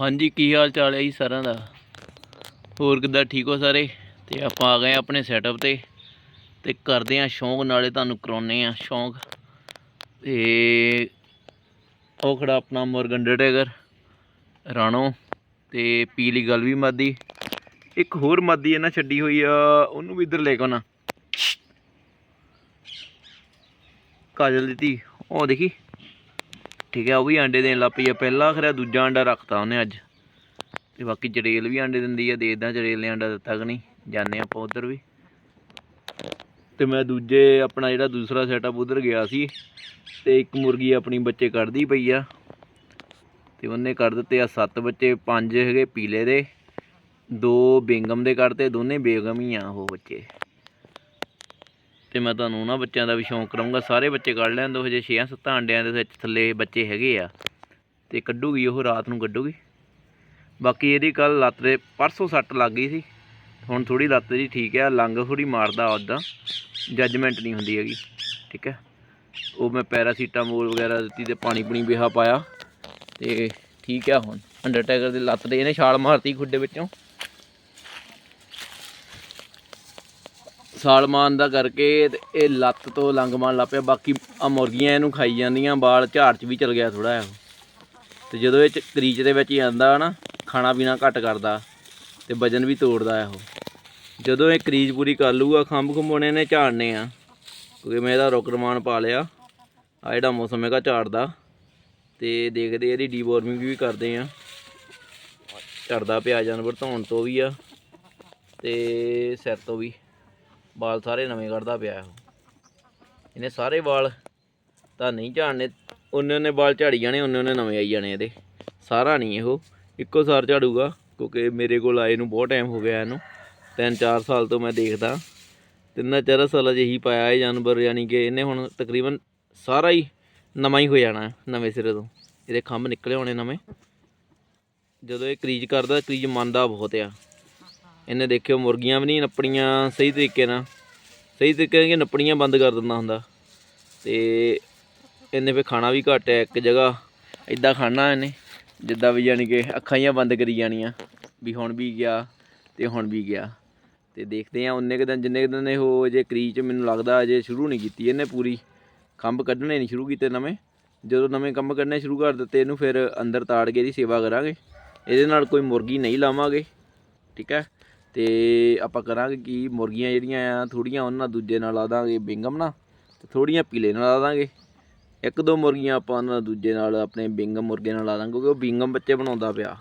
ਹਾਂਜੀ, ਕੀ ਹਾਲ ਚਾਲ ਹੈ ਜੀ ਸਾਰਿਆਂ ਦਾ? ਹੋਰ ਕਿੱਦਾਂ, ਠੀਕ ਹੋ ਸਾਰੇ? ਤੇ ਆਪਾਂ ਆ ਗਏ ਹਾਂ ਆਪਣੇ ਸੈਟਅਪ ਤੇ ਤੇ ਕਰਦੇ ਆਂ ਸ਼ੌਂਕ, ਨਾਲੇ ਤੁਹਾਨੂੰ ਕਰਾਉਨੇ ਆ ਸ਼ੌਂਕ। ਤੇ ਉਹ ਖੜਾ ਆਪਣਾ ਮੁਰਗਨ ਡਟੇਗਰ ਰਾਣੋ ਤੇ ਪੀਲੀ ਗੱਲ ਵੀ ਮਾਦੀ। ਇੱਕ ਹੋਰ ਮਾਦੀ ਇਹਨਾਂ ਛੱਡੀ ਹੋਈ ਆ, ਉਹਨੂੰ ਵੀ ਇੱਧਰ ਲੈ ਕੇ ਆਉਣਾ। ਕਾਜਲ ਦਿੱਤੀ ਉਹ ਦੇਖੀ? ਠੀਕ ਹੈ, ਉਹ ਵੀ ਆਂਡੇ ਦੇਣ ਲੱਗ ਪਈ ਆ। ਪਹਿਲਾ ਖਰਿਆ ਦੂਜਾ ਆਂਡਾ ਰੱਖਤਾ ਉਹਨੇ ਅੱਜ। ਤੇ ਬਾਕੀ ਚੜੇਲ ਵੀ ਆਂਡੇ ਦਿੰਦੀ ਆ ਦੇਖਦਾ ਚੜੇਲ ਨੇ ਆਂਡਾ ਦਿੱਤਾ ਕਿ ਨਹੀਂ? ਜਾਣੇ ਆਪਾਂ ਉਧਰ ਵੀ। ਤੇ ਮੈਂ ਦੂਜੇ ਆਪਣਾ ਜਿਹੜਾ ਦੂਸਰਾ ਸੈਟਅਪ ਉਧਰ ਗਿਆ ਸੀ, ਤੇ ਇੱਕ ਮੁਰਗੀ ਆਪਣੀ ਬੱਚੇ ਕੱਢਦੀ ਪਈ ਆ। ਤੇ ਉਹਨੇ ਕੱਢ ਦਿੱਤੇ ਆ ਸੱਤ ਬੱਚੇ, ਪੰਜ ਹੈਗੇ ਪੀਲੇ ਦੇ, ਦੋ ਬੇਗਮ ਦੇ ਕੱਢਤੇ, ਦੋਨੇ ਬੇਗਮ ਹੀ ਆ ਉਹ ਬੱਚੇ। ਤੇ ਮੈਂ ਤੁਹਾਨੂੰ ਉਹਨਾਂ ਬੱਚਿਆਂ ਦਾ ਵੀ ਸ਼ੌਂਕ ਕਰਾਉਂਗਾ ਸਾਰੇ ਬੱਚੇ ਕੱਢ ਲੈਣ ਦੋ ਹਜੇ 6-7 ਅੰਡਿਆਂ ਦੇ ਵਿੱਚ ਥੱਲੇ ਬੱਚੇ ਹੈਗੇ ਆ। ਤੇ ਕੱਢੂਗੀ, ਉਹ ਰਾਤ ਨੂੰ ਕੱਢੂਗੀ। ਬਾਕੀ ਇਹਦੀ ਕੱਲ ਲੱਤ ਦੇ, ਪਰਸੋਂ ਸੱਟ ਲੱਗ ਗਈ ਸੀ। ਹੁਣ ਥੋੜੀ ਲੱਤ ਦੀ ਠੀਕ ਹੈ ਲੰਗ ਥੋੜੀ ਮਾਰਦਾ ਉੱਦਾਂ ਜੱਜਮੈਂਟ ਨਹੀਂ ਹੁੰਦੀ ਹੈਗੀ, ਠੀਕ ਹੈ ਉਹ ਮੈਂ ਪੈਰਾਸੀਟਾਮੋਲ ਵਗੈਰਾ ਦਿੱਤੀ ਤੇ ਪਾਣੀ ਪੁਣੀ ਬਿਹਾ ਪਾਇਆ। ਤੇ ਠੀਕ ਹੈ ਹੁਣ। ਅੰਡਰਟੇਕਰ ਦੇ ਲੱਤ ਦੇ ਇਹਨੇ ਛਾਲ ਮਾਰਤੀ ਖੁੱਡੇ ਵਿੱਚੋਂ। ਸਾਲਮਾਨ ਦਾ ਕਰਕੇ ਤੇ ਇਹ ਲੱਤ ਤੋਂ ਲੰਗ ਮਾਰਨ ਲੱਗ ਪਿਆ। ਬਾਕੀ ਆ ਮੁਰਗੀਆਂ ਇਹਨੂੰ ਖਾਈ ਜਾਂਦੀਆਂ ਬਾਲ ਝਾੜ ਚ ਵੀ ਚਲ ਗਿਆ ਥੋੜਾ ਜਿਹਾ। ਤੇ ਜਦੋਂ ਇਹ ਚ- ਕਰੀਚ ਦੇ ਵਿੱਚ ਹੀ ਆਂਦਾ ਨਾ, ਖਾਣਾ ਪੀਣਾ ਘੱਟ ਕਰਦਾ ਤੇ ਵਜਨ ਵੀ ਤੋੜਦਾ ਇਹ। ਜਦੋਂ ਇਹ ਕਰੀਜ ਪੂਰੀ ਕਰ ਲੂਗਾ ਖੰਭ ਖੰਭੋਣੇ ਨੇ ਝਾੜਨੇ ਆ। ਕਿਉਂਕਿ ਮੈਂ ਇਹਦਾ ਰੁਕ ਰਮਾਨ ਪਾ ਲਿਆ। ਆ ਜਿਹੜਾ ਮੌਸਮ ਹੈਗਾ ਝਾੜਦਾ ਤੇ ਦੇਖਦੇ ਇਹਦੀ ਡੀਵੋਰਮਿੰਗ ਵੀ ਕਰਦੇ ਆ। ਝੜਦਾ ਪਿਆ ਜਾਨਵਰ ਧੋਣ ਤੋਂ ਵੀ ਆ ਤੇ ਸਿਰ ਤੋਂ ਵੀ। ਵਾਲ ਸਾਰੇ ਨਵੇਂ ਕੱਢਦਾ ਪਿਆ ਉਹ। ਇਹਨੇ ਸਾਰੇ ਵਾਲ ਤਾਂ ਨਹੀਂ ਝਾੜਨੇ, ਉਹਨੇ ਉਹਨੇ ਵਾਲ ਝਾੜੀ ਜਾਣੇ, ਉਹਨੇ ਉਹਨੇ ਨਵੇਂ ਆਈ ਜਾਣੇ ਇਹਦੇ। ਸਾਰਾ ਨਹੀਂ ਇਹੋ, ਇੱਕੋ ਸਾਰ ਝਾੜੂਗਾ, ਕਿਉਂਕਿ ਮੇਰੇ ਕੋਲ ਆਏ ਨੂੰ ਬਹੁਤ ਟਾਈਮ ਹੋ ਗਿਆ ਇਹਨੂੰ। ਤਿੰਨ ਚਾਰ ਸਾਲ ਤੋਂ ਮੈਂ ਦੇਖਦਾ। ਤਿੰਨਾਂ ਚਾਰ ਸਾਲਾਂ 'ਚ ਇਹੀ ਪਾਇਆ ਇਹ ਜਾਨਵਰ, ਯਾਨੀ ਕਿ ਇਹਨੇ ਹੁਣ ਤਕਰੀਬਨ ਸਾਰਾ ਹੀ ਨਵਾਂ ਹੀ ਹੋ ਜਾਣਾ ਨਵੇਂ ਸਿਰੇ ਤੋਂ। ਇਹਦੇ ਖੰਭ ਨਿਕਲੇ ਹੋਣੇ ਨਵੇਂ। ਜਦੋਂ ਇਹ ਕਰੀਜ ਕਰਦਾ, ਕਰੀਜ ਮੰਨਦਾ ਬਹੁਤ ਆ। ਇਹਨੇ ਦੇਖਿਓ ਮੁਰਗੀਆਂ ਵੀ ਨਹੀਂ ਨੱਪਣੀਆਂ ਸਹੀ ਤਰੀਕੇ ਨਾਲ। ਸਹੀ ਤਰੀਕੇ ਨਾਲ ਨੱਪਣੀਆਂ ਬੰਦ ਕਰ ਦਿੰਦਾ ਹੁੰਦਾ। ਤੇ ਇਹਨੇ ਫੇ ਖਾਣਾ ਵੀ ਘੱਟ ਹੈ ਇੱਕ ਜਗ੍ਹਾ। ਇਦਾਂ ਖਾਣਾ ਇਹਨੇ, ਜਿੱਦਾਂ ਵੀ ਯਾਨੀ ਕਿ ਅੱਖਾਂ ਹੀ ਬੰਦ ਕਰੀ ਜਾਣੀਆਂ, ਵੀ ਹੁਣ ਵੀ ਗਿਆ ਤੇ ਹੁਣ ਵੀ ਗਿਆ। ਤੇ ਦੇਖਦੇ ਆ ਉਹਨੇ ਕੁ ਦਿਨ, ਜਿੰਨੇ ਕੁ ਦਿਨ ਇਹ ਉਹ ਜੇ ਕਰੀਚ ਮੈਨੂੰ ਲੱਗਦਾ ਅਜੇ ਸ਼ੁਰੂ ਨਹੀਂ ਕੀਤੀ ਇਹਨੇ ਪੂਰੀ। ਖੰਭ ਕੱਢਣੇ ਨਹੀਂ ਸ਼ੁਰੂ ਕੀਤੇ ਨਵੇਂ। ਜਦੋਂ ਨਵੇਂ ਕੰਮ ਕੱਢਣੇ ਸ਼ੁਰੂ ਕਰ ਦਿੱਤੇ ਇਹਨੂੰ ਫਿਰ ਅੰਦਰ ਤਾੜ ਕੇ ਇਹਦੀ ਸੇਵਾ ਕਰਾਂਗੇ। ਇਹਦੇ ਨਾਲ ਕੋਈ ਮੁਰਗੀ ਨਹੀਂ ਲਾਵਾਂਗੇ। ਠੀਕ ਹੈ? ਤੇ ਆਪਾਂ ਕਰਾਂਗੇ ਕਿ, ਮੁਰਗੀਆਂ ਜਿਹੜੀਆਂ ਆ ਥੋੜੀਆਂ ਉਹਨਾਂ ਨਾਲ ਦੂਜੇ ਨਾਲ ਲਾ ਦਾਂਗੇ ਬਿੰਗਮ ਨਾਲ ਤੇ ਥੋੜੀਆਂ ਪੀਲੇ ਨਾਲ ਲਾ ਦਾਂਗੇ। ਇੱਕ ਦੋ ਮੁਰਗੀਆਂ ਆਪਾਂ ਉਹਨਾਂ ਨਾਲ ਦੂਜੇ ਨਾਲ, ਆਪਣੇ ਬਿੰਗਮ ਮੁਰਗੇ ਨਾਲ ਲਾ ਦਾਂਗੇ, ਕਿਉਂਕਿ ਉਹ ਬਿੰਗਮ ਬੱਚੇ ਬਣਾਉਂਦਾ ਪਿਆ।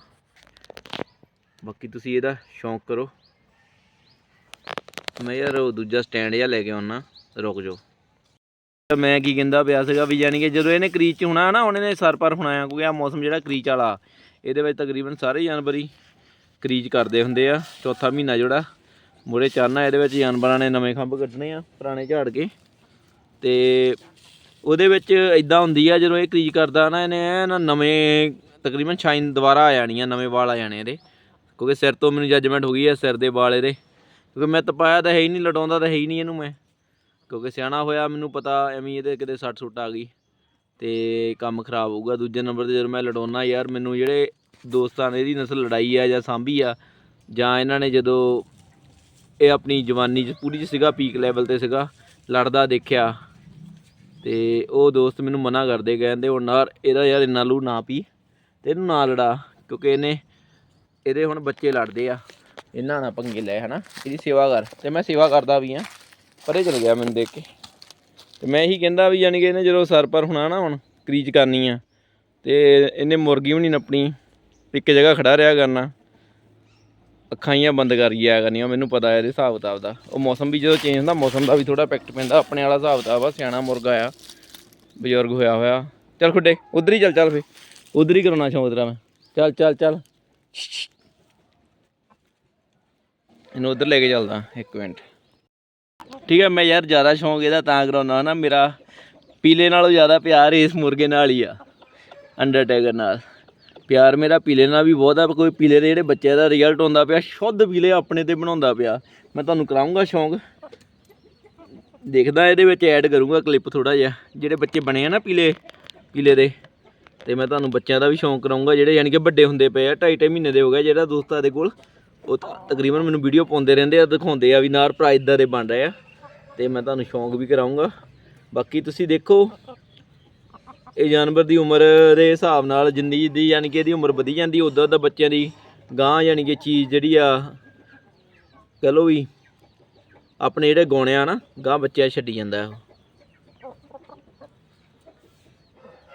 ਬਾਕੀ ਤੁਸੀਂ ਇਹਦਾ ਸ਼ੌਂਕ ਕਰੋ। ਮੈਂ ਯਾਰ ਉਹ ਦੂਜਾ ਸਟੈਂਡ ਜਿਹਾ ਲੈ ਕੇ ਆਉਣਾ ਰੁਕ ਜਾਓ। ਮੈਂ ਕੀ ਕਹਿੰਦਾ ਪਿਆ ਸੀਗਾ ਵੀ ਯਾਨੀ ਕਿ ਜਦੋਂ ਇਹਨੇ ਕਰੀਚ ਹੋਣਾ ਨਾ ਉਹਨੇ ਇਹਨੇ ਸਰ ਪਰ ਹੋਣਾ ਆ, ਕਿਉਂਕਿ ਆ ਮੌਸਮ ਜਿਹੜਾ ਕਰੀਚ ਵਾਲਾ, ਇਹਦੇ ਵਿੱਚ ਤਕਰੀਬਨ ਸਾਰੇ ਜਾਨਵਰ ਹੀ ਕਰੀਜ ਕਰਦੇ ਹੁੰਦੇ ਆ, ਚੌਥਾ ਮਹੀਨਾ ਜਿਹੜਾ, ਮੂਰੇ ਚੜਨਾ ਇਹਦੇ ਵਿੱਚ ਜਾਨਵਰਾਂ ਨੇ ਨਵੇਂ ਖੰਭ ਕੱਢਣੇ ਆ, ਪੁਰਾਣੇ ਝਾੜ ਕੇ। ਤੇ ਉਹਦੇ ਵਿੱਚ ਇਦਾਂ ਹੁੰਦੀ ਆ, ਜਦੋਂ ਇਹ ਕਰੀਜ ਕਰਦਾ ਨਾ, ਇਹਨੇ ਨਾ ਨਵੇਂ, ਤਕਰੀਬਨ ਸ਼ਾਈਨ ਦੁਬਾਰਾ ਆ ਜਾਣੀ ਆ, ਨਵੇਂ ਵਾਲ ਆ ਜਾਣੇ ਇਹਦੇ। ਕਿਉਂਕਿ ਸਿਰ ਤੋਂ ਮੈਨੂੰ ਜੱਜਮੈਂਟ ਹੋ ਗਈ ਆ, ਸਿਰ ਦੇ ਵਾਲ ਇਹਦੇ। ਕਿਉਂਕਿ ਮੈਂ ਤਪਾਇਆ ਤਾਂ ਹੈ ਹੀ ਨਹੀਂ, ਲਟਾਉਂਦਾ ਤਾਂ ਹੈ ਹੀ ਨਹੀਂ ਇਹਨੂੰ ਮੈਂ। ਕਿਉਂਕਿ ਸਿਆਣਾ ਹੋਇਆ, ਮੈਨੂੰ ਪਤਾ ਐਵੇਂ ਇਹਦੇ ਕਿਤੇ ਸੱਟ ਸੁੱਟ ਆ ਗਈ। ਤੇ ਕੰਮ ਖਰਾਬ ਹੋਊਗਾ, ਦੂਜੇ ਨੰਬਰ ਤੇ ਜਦੋਂ ਮੈਂ ਲੜਾਉਣਾ ਯਾਰ, ਮੈਨੂੰ ਜਿਹੜੇ ਦੋਸਤਾਂ ਨੇ ਇਹਦੀ ਨਸਲ ਲੜਾਈ ਆ ਜਾਂ ਸਾਂਭੀ ਆ, ਜਾਂ ਇਹਨਾਂ ਨੇ ਜਦੋਂ ਇਹ ਆਪਣੀ ਜਵਾਨੀ 'ਚ, ਪੂਰੀ 'ਚ ਸੀਗਾ ਪੀਕ ਲੈਵਲ ਤੇ ਸੀਗਾ, ਲੜਦਾ ਦੇਖਿਆ, ਤੇ ਉਹ ਦੋਸਤ ਮੈਨੂੰ ਮਨਾ ਕਰਦੇ ਕਹਿੰਦੇ ਹੁਣ ਯਾਰ ਇਹਦਾ ਯਾਰ ਇੰਨਾ ਲੂ ਨਾ ਪੀ ਤੇ ਇਹਨੂੰ ਨਾ ਲੜਾ, ਕਿਉਂਕਿ ਇਹਨੇ, ਇਹਦੇ ਹੁਣ ਬੱਚੇ ਲੜਦੇ ਆ ਇਹਨਾਂ ਨਾਲ ਪੰਗੇ ਲੈ, ਹਨਾ, ਇਹਦੀ ਸੇਵਾ ਕਰ। ਤੇ ਮੈਂ ਸੇਵਾ ਕਰਦਾ ਵੀ ਆ, ਪਰੇ ਚਲ ਗਿਆ ਮੈਨੂੰ ਦੇਖ ਕੇ। ਤੇ ਮੈਂ ਇਹੀ ਕਹਿੰਦਾ ਵੀ ਯਾਨੀ ਕਿ ਇਹਨੇ ਜਦੋਂ ਸਰ ਪਰ ਹੋਣਾ ਨਾ ਹੁਣ, ਕਰੀਚ ਕਰਨੀ ਆ, ਤੇ ਇਹਨੇ ਮੁਰਗੀ ਵੀ ਨਹੀਂ ਨੱਪਣੀ। ਇੱਕ ਜਗ੍ਹਾ ਖੜਾ ਰਿਹਾ ਕਰਨਾ। ਅੱਖਾਂ ਹੀ ਬੰਦ ਕਰ ਗਿਆ ਕਰਨੀਆਂ, ਮੈਨੂੰ ਪਤਾ ਹੈ ਇਹਦੇ ਹਿਸਾਬ ਕਿਤਾਬ ਦਾ। ਉਹ ਮੌਸਮ ਵੀ ਜਦੋਂ ਚੇਂਜ ਹੁੰਦਾ, ਮੌਸਮ ਦਾ ਵੀ ਥੋੜਾ ਇਫੈਕਟ ਪੈਂਦਾ। ਆਪਣੇ ਵਾਲਾ ਹਿਸਾਬ ਕਿਤਾਬ ਆ, ਸਿਆਣਾ ਮੁਰਗਾ ਆ, ਬਜ਼ੁਰਗ ਹੋਇਆ ਹੋਇਆ। ਚੱਲ ਖੁੱਡੇ, ਉਧਰ ਹੀ ਚੱਲ ਚੱਲ ਫੇ। ਉਧਰ ਹੀ ਕਰਾਉਣਾ ਸ਼ੌਂਕ ਤੇਰਾ ਮੈਂ। ਚੱਲ ਚੱਲ ਚੱਲ। ਇਹਨੂੰ ਉਧਰ ਲੈ ਕੇ ਚੱਲਦਾ, ਇੱਕ ਮਿੰਟ। ਠੀਕ ਹੈ, ਮੈਂ ਯਾਰ ਜ਼ਿਆਦਾ ਸ਼ੌਂਕ ਇਹਦਾ ਤਾਂ ਕਰਾਉਣਾ ਨਾ, ਮੇਰਾ ਪੀਲੇ ਨਾਲੋਂ ਜ਼ਿਆਦਾ ਪਿਆਰ ਇਸ ਮੁਰਗੇ ਨਾਲ ਹੀ ਆ। ਅੰਡਰਟੇਕਰ ਨਾਲ। ਪਿਆਰ ਮੇਰਾ ਪੀਲੇ ਨਾਲ ਵੀ ਬਹੁਤ ਆ ਕੋਈ ਪੀਲੇ ਦੇ ਜਿਹੜੇ ਬੱਚੇ ਦਾ ਰਿਜ਼ਲਟ ਹੁੰਦਾ ਪਿਆ, ਸ਼ੁੱਧ ਪੀਲੇ ਆਪਣੇ ਤੇ ਬਣਾਉਂਦਾ ਪਿਆ। ਮੈਂ ਤੁਹਾਨੂੰ ਕਰਾਉਂਗਾ ਸ਼ੌਂਕ। ਦੇਖਦਾ ਇਹਦੇ ਵਿੱਚ ਐਡ ਕਰੂੰਗਾ ਕਲਿੱਪ ਥੋੜਾ ਜਿਹਾ। ਜਿਹੜੇ ਬੱਚੇ ਬਣੇ ਆ ਨਾ ਪੀਲੇ ਪੀਲੇ ਦੇ, ਤੇ ਮੈਂ ਤੁਹਾਨੂੰ ਬੱਚਿਆਂ ਦਾ ਵੀ ਸ਼ੌਂਕ ਕਰਾਉਂਗਾ, ਜਿਹੜੇ ਯਾਨੀ ਕਿ ਵੱਡੇ ਹੁੰਦੇ ਪਏ ਆ, ਢਾਈ ਢਾਈ ਮਹੀਨੇ ਦੇ ਹੋ ਗਏ ਜਿਹੜਾ ਦੋਸਤਾਂ ਦੇ ਕੋਲ, ਉਹ ਤਕਰੀਬਨ ਮੈਨੂੰ ਵੀਡੀਓ ਪਾਉਂਦੇ ਰਹਿੰਦੇ ਆ, ਦਿਖਾਉਂਦੇ ਆ ਵੀ ਨਾਰ ਭਰਾ ਇਦਾਂ ਦੇ ਬਣ ਰਹੇ ਆ। ਤੇ ਮੈਂ ਤੁਹਾਨੂੰ ਸ਼ੌਂਕ ਵੀ ਕਰਾਉਂਗਾ। ਬਾਕੀ ਤੁਸੀਂ ਦੇਖੋ ਇਹ ਜਾਨਵਰ ਦੀ ਉਮਰ ਦੇ ਹਿਸਾਬ ਨਾਲ ਜਿੰਨੀ ਦੀ ਯਾਨੀ ਕਿ ਇਹਦੀ ਉਮਰ ਵਧੀ ਜਾਂਦੀ, ਉਦੋਂ ਦਾ ਬੱਚਿਆਂ ਦੀ ਗਾਂ ਯਾਨੀ ਕਿ ਚੀਜ਼ ਜਿਹੜੀ ਆ, ਕਹ ਲਓ ਵੀ ਆਪਣੇ ਜਿਹੜੇ ਗਾਉਣੇ ਆ ਨਾ ਗਾਂ ਬੱਚਿਆਂ ਛੱਡੀ ਜਾਂਦਾ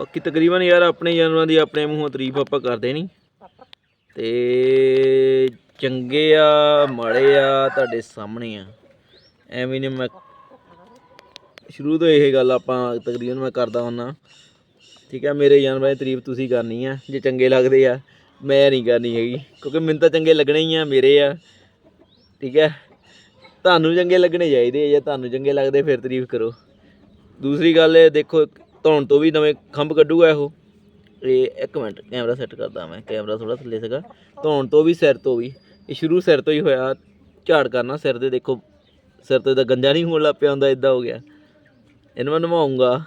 ਬਾਕੀ ਤਕਰੀਬਨ ਯਾਰ ਆਪਣੇ ਜਾਨਵਰਾਂ ਦੀ ਆਪਣੇ ਮੂੰਹੋਂ ਤਾਰੀਫ ਆਪਾਂ ਕਰਦੇ ਨਹੀਂ। ਤੇ ਚੰਗੇ ਆ, ਮਾੜੇ ਆ ਤੁਹਾਡੇ ਸਾਹਮਣੇ ਆ। ਐਵੇਂ ਨੇ ਮੈਂ, ਸ਼ੁਰੂ ਤੋਂ ਇਹ ਗੱਲ ਆਪਾਂ ਤਕਰੀਬਨ ਮੈਂ ਕਰਦਾ ਹੁੰਨਾ। ਠੀਕ ਹੈ, ਮੇਰੇ ਜਾਨਵਰਾਂ ਦੀ ਤਾਰੀਫ ਤੁਸੀਂ ਕਰਨੀ ਆ, ਜੇ ਚੰਗੇ ਲੱਗਦੇ ਆ, ਮੈਂ ਨਹੀਂ ਕਰਨੀ ਹੈਗੀ, ਕਿਉਂਕਿ ਮੈਨੂੰ ਤਾਂ ਚੰਗੇ ਲੱਗਣੇ ਹੀ ਆ, ਮੇਰੇ ਆ, ਠੀਕ ਹੈ। ਤੁਹਾਨੂੰ ਚੰਗੇ ਲੱਗਣੇ ਚਾਹੀਦੇ ਆ, ਜੇ ਤੁਹਾਨੂੰ ਚੰਗੇ ਲੱਗਦੇ ਫਿਰ ਤਾਰੀਫ ਕਰੋ। ਦੂਸਰੀ ਗੱਲ ਇਹ, ਦੇਖੋ, ਧੌਣ ਤੋਂ ਵੀ ਨਵੇਂ ਖੰਭ ਕੱਢੂਗਾ ਇਹੋ। ਇਹ ਇੱਕ ਮਿੰਟ, ਕੈਮਰਾ ਸੈੱਟ ਕਰਦਾ ਮੈਂ, ਕੈਮਰਾ ਥੋੜਾ ਥੱਲੇ ਸੀਗਾ। ਧੌਣ ਤੋਂ ਵੀ, ਸਿਰ ਤੋਂ ਵੀ, ਇਹ ਸ਼ੁਰੂ ਸਿਰ ਤੋਂ ਹੀ ਹੋਇਆ, ਝਾੜ ਕਰਨਾ ਸਿਰ ਦੇ, ਦੇਖੋ, ਸਿਰ ਤੇ ਤਾਂ ਗੰਜਾ ਨਹੀਂ ਹੋਣ ਲੱਗ ਪਿਆ ਹੁੰਦਾ ਇਦਾਂ ਹੋ ਗਿਆ। ਇਹਨੂੰ ਮੈਂ ਨਵਾਉਂਗਾ।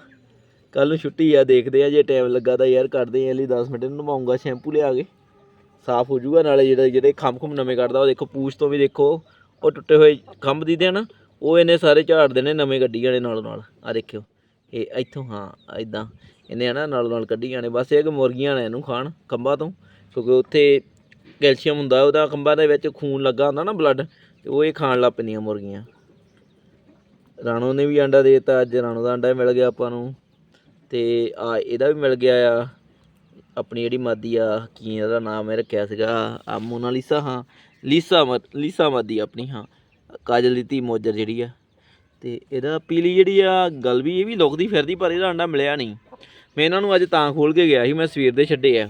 ਕੱਲ ਨੂੰ ਛੁੱਟੀ ਆ, ਦੇਖਦੇ ਆ, ਜੇ ਟਾਈਮ ਲੱਗਾ ਤਾਂ ਯਾਰ ਕਰਦੇ ਆ ਲਈ 10 ਮਿੰਟ ਇਹਨੂੰ ਨਵਾਉਂਗਾ ਸ਼ੈਂਪੂ ਲਿਆ ਕੇ। ਸਾਫ਼ ਹੋ ਜਾਊਗਾ, ਨਾਲੇ ਜਿਹੜੇ ਜਿਹੜੇ ਖੰਭ ਖੁੰਭ ਨਵੇਂ ਕੱਢਦਾ, ਉਹ ਦੇਖੋ, ਪੂਛ ਤੋਂ ਵੀ ਦੇਖੋ, ਉਹ ਟੁੱਟੇ ਹੋਏ ਖੰਭ ਦੀਦੇ ਆ ਨਾ, ਉਹ ਇਹਨੇ ਸਾਰੇ ਝਾੜ ਦੇਣੇ ਨਵੇਂ ਕੱਢੀ ਜਾਣੇ ਨਾਲੋਂ ਨਾਲ। ਆ ਦੇਖਿਓ, ਇਹ ਇੱਥੋਂ, ਹਾਂ ਇਦਾਂ ਇਹਨੇ ਨਾ ਨਾਲੋਂ ਨਾਲ ਕੱਢੀ ਜਾਣੇ, ਬਸ ਇਹ ਕਿ ਮੁਰਗੀਆਂ ਨੇ ਇਹਨੂੰ ਖਾਣ ਖੰਭਾਂ ਤੋਂ, ਕਿਉਂਕਿ ਉੱਥੇ ਕੈਲਸ਼ੀਅਮ ਹੁੰਦਾ, ਉਹਦਾ ਖੰਭਾਂ ਦੇ ਵਿੱਚ ਖੂਨ ਲੱਗਾ ਹੁੰਦਾ ਨਾ ਬਲੱਡ ਤੇ ਉਹ ਇਹ ਖਾਣ ਲੱਗ ਪੈਂਦੀਆਂ ਮੁਰਗੀਆਂ। ਰਾਣੋ ਨੇ ਵੀ ਅੰਡਾ ਦੇਤਾ, ਅੱਜ ਰਾਣੋ ਦਾ ਅੰਡਾ ਮਿਲ ਗਿਆ ਆਪਾਂ ਨੂੰ। ਅਤੇ ਆ, ਇਹਦਾ ਵੀ ਮਿਲ ਗਿਆ ਆ। ਆਪਣੀ ਜਿਹੜੀ ਮਾਦੀ ਆ, ਕੀ ਇਹਦਾ ਨਾਮ ਮੈਂ ਰੱਖਿਆ ਸੀਗਾ? ਆ ਮੋਨਾਲੀਸਾ ਹਾਂ। ਲੀਸਾ ਮ- ਲੀਸਾ ਮਾਦੀ ਆਪਣੀ, ਹਾਂ। ਕਾਜਲ ਦੀ ਧੀ ਮੋਜਰ ਜਿਹੜੀ ਆ। ਤੇ ਇਹਦਾ ਪੀਲੀ ਜਿਹੜੀ ਆ, ਗੱਲ ਵੀ ਇਹ ਵੀ ਲੁਕਦੀ ਫਿਰਦੀ, ਪਰ ਇਹਦਾ ਅੰਡਾ ਮਿਲਿਆ ਨਹੀਂ। ਮੈਂ ਇਹਨਾਂ ਨੂੰ ਅੱਜ ਤਾਂ ਖੋਲ ਕੇ ਗਿਆ ਸੀ, ਮੈਂ ਸਵੇਰ ਦੇ ਛੱਡੇ ਆ,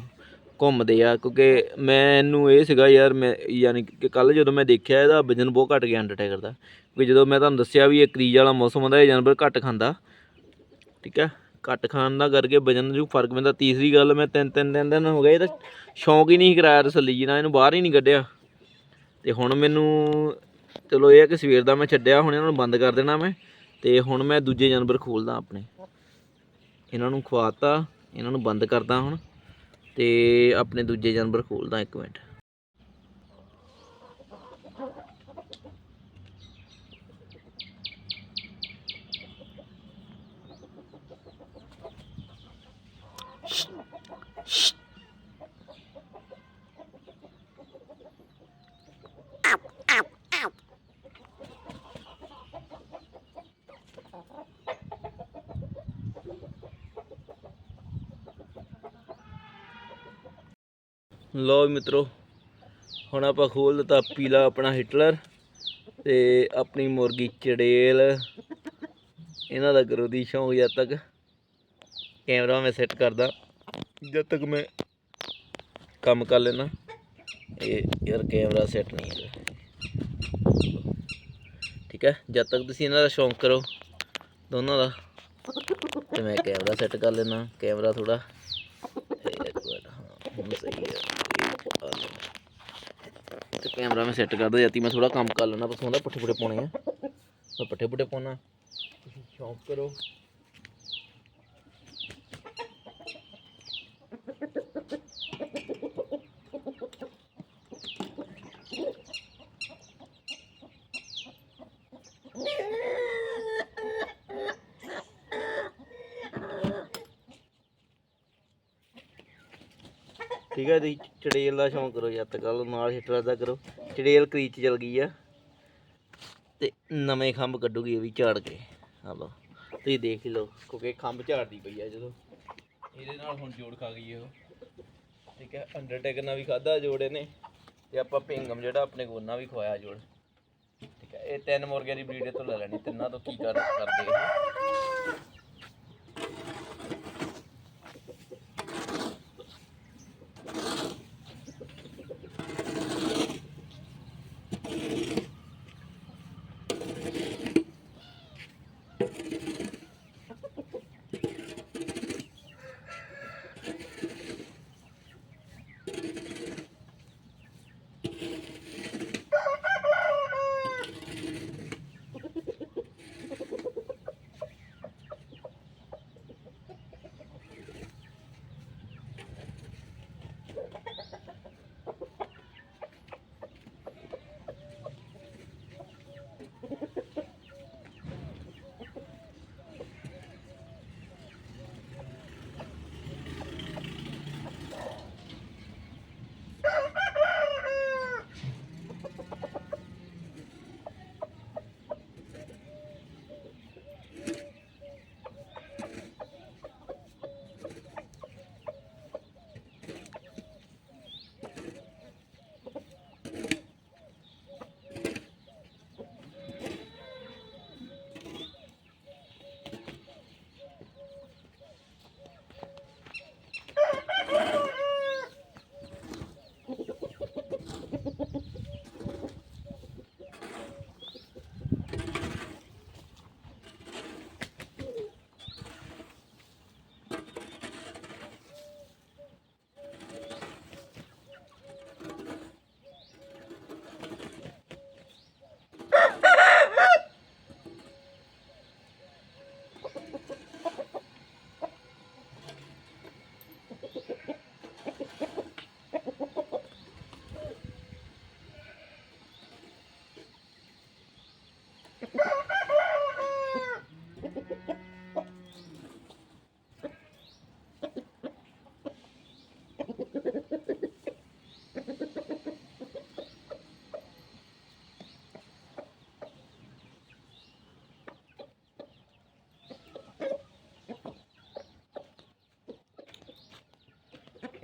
ਘੁੰਮਦੇ ਆ। ਕਿਉਂਕਿ ਮੈਨੂੰ ਇਹ ਸੀਗਾ ਯਾਰ, ਮੈਂ, ਯਾਨੀ ਕਿ ਕੱਲ ਜਦੋਂ ਮੈਂ ਦੇਖਿਆ ਇਹਦਾ ਵਜਨ ਬਹੁਤ ਘਟ ਗਿਆ ਅੰਡਰਟੇਕਰ ਦਾ। ਕਿਉਂਕਿ ਜਦੋਂ ਮੈਂ ਤੁਹਾਨੂੰ ਦੱਸਿਆ ਵੀ ਇਹ ਕਰੀਜ ਵਾਲਾ ਮੌਸਮ ਹੁੰਦਾ, ਇਹ ਜਾਨਵਰ ਘੱਟ ਖਾਂਦਾ। ਠੀਕ ਹੈ ਘੱਟ ਖਾਣ ਦਾ ਕਰਕੇ ਵਜਨ ਨੂੰ ਫ਼ਰਕ ਪੈਂਦਾ। ਤੀਸਰੀ ਗੱਲ, ਮੈਂ ਤਿੰਨ ਤਿੰਨ ਦਿਨ ਦਿਨ ਹੋ ਗਏ, ਇਹਦਾ ਸ਼ੌਂਕ ਹੀ ਨਹੀਂ ਕਰਾਇਆ ਤਸੱਲੀ ਜੀ ਨਾਲ, ਇਹਨੂੰ ਬਾਹਰ ਹੀ ਨਹੀਂ ਕੱਢਿਆ। ਤੇ ਹੁਣ ਮੈਨੂੰ, ਚਲੋ ਇਹ ਹੈ ਕਿ ਸਵੇਰ ਦਾ ਮੈਂ ਛੱਡਿਆ, ਹੁਣ ਇਹਨਾਂ ਨੂੰ ਬੰਦ ਕਰ ਦੇਣਾ ਮੈਂ, ਤੇ ਹੁਣ ਮੈਂ ਦੂਜੇ ਜਾਨਵਰ ਖੋਲਦਾ ਆਪਣੇ। ਇਹਨਾਂ ਨੂੰ ਖਵਾਤਾ, ਇਹਨਾਂ ਨੂੰ ਬੰਦ ਕਰਦਾ ਹੁਣ, ਤੇ ਆਪਣੇ ਦੂਜੇ ਜਾਨਵਰ ਖੋਲਦਾ ਇੱਕ ਮਿੰਟ। ਲੋ ਮਿੱਤਰੋ, ਹੁਣ ਆਪਾਂ ਖੋਲ ਦਿੱਤਾ ਪੀਲਾ ਆਪਣਾ ਹਿਟਲਰ ਤੇ ਆਪਣੀ ਮੁਰਗੀ ਚੜੇਲ। ਇਹਨਾਂ ਦਾ ਕਰੋ ਦੀ ਸ਼ੌਂਕ ਜਦ ਤੱਕ। ਕੈਮਰਾ ਮੈਂ ਸੈੱਟ ਕਰਦਾ। ਜਦ ਤੱਕ ਮੈਂ ਕੰਮ ਕਰ ਲੈਣਾ ਇਹ ਯਾਰ ਕੈਮਰਾ ਸੈੱਟ ਨਹੀਂ ਹੈਗਾ। ਠੀਕ ਹੈ, ਜਦ ਤੱਕ ਤੁਸੀਂ ਇਹਨਾਂ ਦਾ ਸ਼ੌਂਕ ਕਰੋ ਦੋਨਾਂ ਦਾ। ਤੇ ਮੈਂ ਕੈਮਰਾ ਸੈੱਟ ਕਰ ਲੈਣਾ ਕੈਮਰਾ ਥੋੜਾ ਇੱਕ ਮਿੰਟ ਹਾਂ ਹੁਣ ਸਹੀ ਹੈ ਇਹ ਆ ਲਓ। ਤੇ ਕੈਮਰਾ ਮੈਂ ਸੈੱਟ ਕਰਦਾ, ਜਾਂਦੀ ਮੈਂ ਥੋੜਾ ਕੰਮ ਕਰ ਲੈਣਾ ਬਸ ਹੁੰਦਾ ਪੱਠੇ ਪੁੱਠੇ ਪਾਉਣੇ ਆ। ਮੈਂ ਪੱਠੇ ਪੁੱਠੇ ਪਾਉਣਾ। ਤੁਸੀਂ ਸ਼ੌਂਕ ਠੀਕ ਹੈ ਤੁਸੀਂ ਚੜੇਲ ਦਾ ਸ਼ੌਂਕ ਕਰੋ ਜਦ ਤੱਕ ਨਾਲ ਹਿਟਲਰ ਦਾ ਕਰੋ। ਚੜੇਲ ਕਰੀਚ ਚਲ ਗਈ ਆ। ਤੇ ਨਵੇਂ ਖੰਭ ਕੱਢੂਗੀ ਇਹ ਵੀ ਝਾੜ ਕੇ। ਆ ਲਓ, ਤੁਸੀਂ ਦੇਖ ਹੀ ਲਓ, ਕਿਉਂਕਿ ਖੰਭ ਝਾੜਦੀ ਪਈ ਆ ਜਦੋਂ। ਇਹਦੇ ਨਾਲ ਹੁਣ ਜੋੜ ਖਾ ਗਈ ਉਹ। ਠੀਕ ਹੈ ਅੰਡਰਟੇਕਰ ਨਾਲ ਵੀ ਖਾਦਾ ਜੋੜੇ ਨੇ ਤੇ ਆਪਾਂ ਪਿੰਗਮ ਜਿਹੜਾ ਆਪਣੇ ਕੋਲ ਨਾਲ ਵੀ ਖਵਾਇਆ ਜੋੜ। ਠੀਕ ਹੈ ਇਹ ਤਿੰਨ ਮੁਰਗਿਆਂ ਦੀ ਬਰੀਡ ਤੋਂ ਲੈ ਲੈਣੀ, ਤਿੰਨਾਂ ਤੋਂ ਕੀ ਕਰ ਕਰਦੇ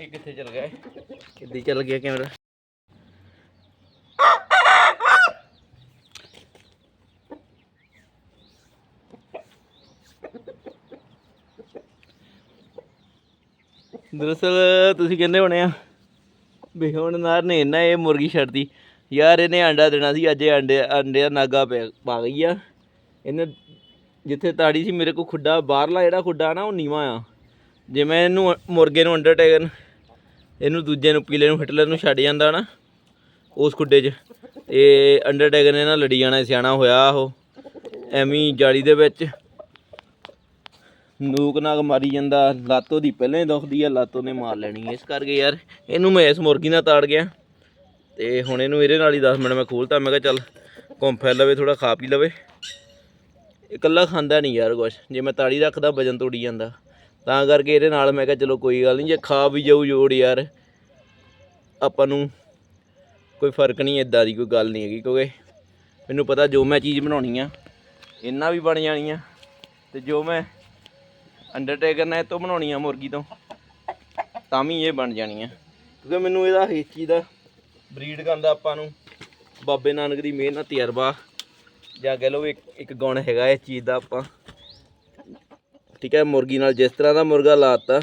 ਇਹ ਕਿੱਥੇ ਚਲ ਗਿਆ ਕਿੱਦੀ ਚਲ ਗਿਆ ਕੈਮਰਾ ਦਰਅਸਲ ਤੁਸੀਂ ਕਹਿੰਦੇ ਹੋਣੇ ਆ? ਵੀ ਹੁਣ ਨਾਰ ਨੇ ਨਾ ਇਹ ਮੁਰਗੀ ਛੱਡਦੀ ਯਾਰ ਇਹਨੇ ਆਂਡਾ ਦੇਣਾ ਸੀ, ਅੱਜ ਇਹ ਆਂਡੇ ਆਂਡਿਆ ਨਾਗਾ ਪਿਆ ਪਾ ਗਈ ਆ। ਇਹਨੇ ਜਿੱਥੇ ਤਾੜੀ ਸੀ, ਮੇਰੇ ਕੋ ਖੁੱਡਾ, ਬਾਹਰਲਾ ਜਿਹੜਾ ਖੁੱਡਾ ਨਾ, ਉਹ ਨੀਵਾ ਆ। ਜੇ ਮੈਂ ਇਹਨੂੰ ਮੁਰਗੇ ਨੂੰ ਅੰਡਰਟੇਕਰ ਇਹਨੂੰ ਦੂਜੇ ਨੂੰ, ਪੀਲੇ ਨੂੰ, ਹਿਟਲਰ ਨੂੰ ਛੱਡ ਜਾਂਦਾ ਨਾ, ਉਸ ਖੁੱਡੇ 'ਚ। ਇਹ ਅੰਡਰਟੇਕਰ ਨੇ ਨਾ ਲੜੀ ਜਾਣਾ ਸਿਆਣਾ ਹੋਇਆ ਉਹ। ਐਵੇਂ ਜਾਲੀ ਦੇ ਵਿੱਚ। ਨੂਕ ਨਾਗ ਮਾਰੀ ਜਾਂਦਾ, ਲਾਤੋ ਦੀ ਪਹਿਲਾਂ ਹੀ ਦੁਖਦੀ ਆ, ਲਾਤੋ ਨੇ ਮਾਰ ਲੈਣੀ ਇਸ ਕਰਕੇ ਯਾਰ, ਇਹਨੂੰ ਮੈਂ ਇਸ ਮੁਰਗੀ ਨਾਲ ਤਾੜ ਗਿਆ। ਤੇ ਹੁਣ ਇਹਨੂੰ ਇਹਦੇ ਨਾਲ ਹੀ 10 ਮਿੰਟ ਮੈਂ ਖੋਲਤਾ, ਮੈਂ ਕਿਹਾ ਚੱਲ ਘੁੰਮ ਫਿਰ ਲਵੇ ਥੋੜਾ ਖਾ ਪੀ ਲਵੇ। ਇਕੱਲਾ ਖਾਂਦਾ ਨਹੀਂ ਯਾਰ ਕੁਛ। ਜੇ ਮੈਂ ਤਾੜੀ ਰੱਖਦਾ, ਵਜਨ ਤੋੜੀ ਜਾਂਦਾ। ਤਾਂ ਕਰਕੇ ਇਹਦੇ ਨਾਲ ਮੈਂ ਕਿਹਾ ਚਲੋ ਕੋਈ ਗੱਲ ਨਹੀਂ, ਜੇ ਖਾ ਵੀ ਜਾਊ ਜੋੜ ਯਾਰ। ਆਪਾਂ ਨੂੰ ਕੋਈ ਫ਼ਰਕ ਨਹੀਂ ਇਦਾਂ ਦੀ ਕੋਈ ਗੱਲ ਨਹੀਂ ਹੈਗੀ, ਕਿਉਂਕਿ ਮੈਨੂੰ ਪਤਾ ਜੋ ਮੈਂ ਚੀਜ਼ ਬਣਾਉਣੀ ਆ ਇਹਨਾਂ ਵੀ ਬਣ ਜਾਣੀਆਂ ਤੇ ਜੋ ਮੈਂ ਅੰਡਰਟੇਕਰ ਨੇ ਇਹ ਤੋਂ ਬਣਾਉਣੀ ਆ ਮੁਰਗੀ ਤੋਂ, ਤਾਂ ਵੀ ਇਹ ਬਣ ਜਾਣੀ ਆ। ਕਿਉਂਕਿ ਮੈਨੂੰ ਇਹਦਾ ਇਸ ਚੀਜ਼ ਦਾ ਬਰੀਡ ਕਰਨ ਦਾ ਆਪਾਂ ਨੂੰ ਬਾਬੇ ਨਾਨਕ ਦੀ ਮਿਹਨਤ, ਤਜਰਬਾ, ਜਾਂ ਕਹਿ ਲਓ ਵੀ ਇੱਕ ਇੱਕ ਗੁਣ ਹੈਗਾ ਇਸ ਚੀਜ਼ ਦਾ ਆਪਾਂ। ਠੀਕ ਹੈ, ਮੁਰਗੀ ਨਾਲ ਜਿਸ ਤਰ੍ਹਾਂ ਦਾ ਮੁਰਗਾ ਲਾਤਾ,